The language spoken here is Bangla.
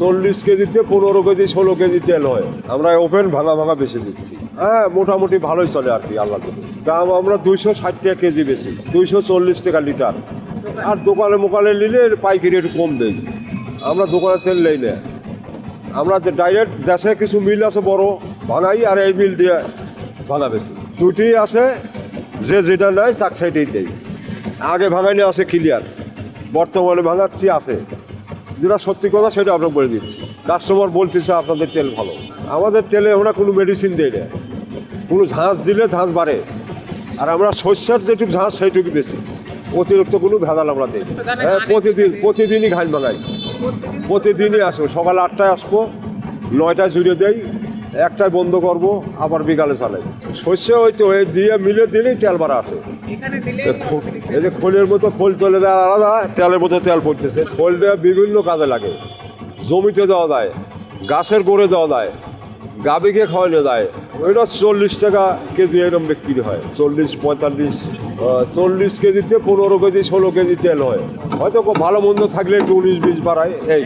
চল্লিশ কেজিতে পনেরো কেজি, ষোলো কেজি তেল হয় আমরা ওপেন ভাঙা ভাঙা বেশি দিচ্ছি। হ্যাঁ মোটামুটি ভালোই চলে আর কি আল্লাহ দাম আমরা দুইশো ষাট টাকা কেজি বেশি, দুইশো চল্লিশ টাকা লিটার। আর দোকানে মোকালে নিলে পাইকারি একটু কম দেই। আমরা দোকানে তেল নেই না। আমরা ডাইরেক্ট দেশে কিছু মিল আছে বড়, ভাঙাই আর এই মিল দিয়ে ভাঙা বেশি। দুটি আছে, যে যেটা নেয় তাক সেটাই দেয় আগে ভাঙাইনি আছে ক্লিয়ার বর্তমানে ভাঙাচ্ছি আছে। যেটা সত্যি কথা সেটা আমরা বলে দিচ্ছি। কাস্টমার বলতেছে আপনাদের তেল ভালো। আমাদের তেলে আমরা কোনো মেডিসিন দিই না। কোনো ঝাঁস দিলে ঝাঁস বাড়ে। আর আমরা শস্যের যেটুকু ঝাঁস সেইটুকু বেশি। অতিরিক্ত কোনো ভেজাল আমরা দিই হ্যাঁ প্রতিদিন প্রতিদিনই ঘাস বাগাই। প্রতিদিনই আসব। সকাল আটটায় আসব। নয়টায় জুড়ে দেই। একটায় বন্ধ করব আবার বিকালে চালাই। শস্য ওই তো ওই দিয়ে মিলে দিলেই তেল বাড়া আসে। এই যে খোলের মতো খোল চলে দেয় আলাদা তেলের মতো তেল পড়তেছে। খোলটা বিভিন্ন কাজে লাগে। জমিতে দেওয়া যায় গাছের গোড়ে দেওয়া যায় গাবিকে খাওয়ানো যায়। ওইটা চল্লিশ টাকা কেজি এরকম বিক্রি হয়। চল্লিশ পঁয়তাল্লিশ চল্লিশ কেজিতে পনেরো কেজি ষোলো কেজি তেল হয়। হয়তো ভালো মন্দ থাকলে একটু উনিশ বিশ বাড়ায় এই।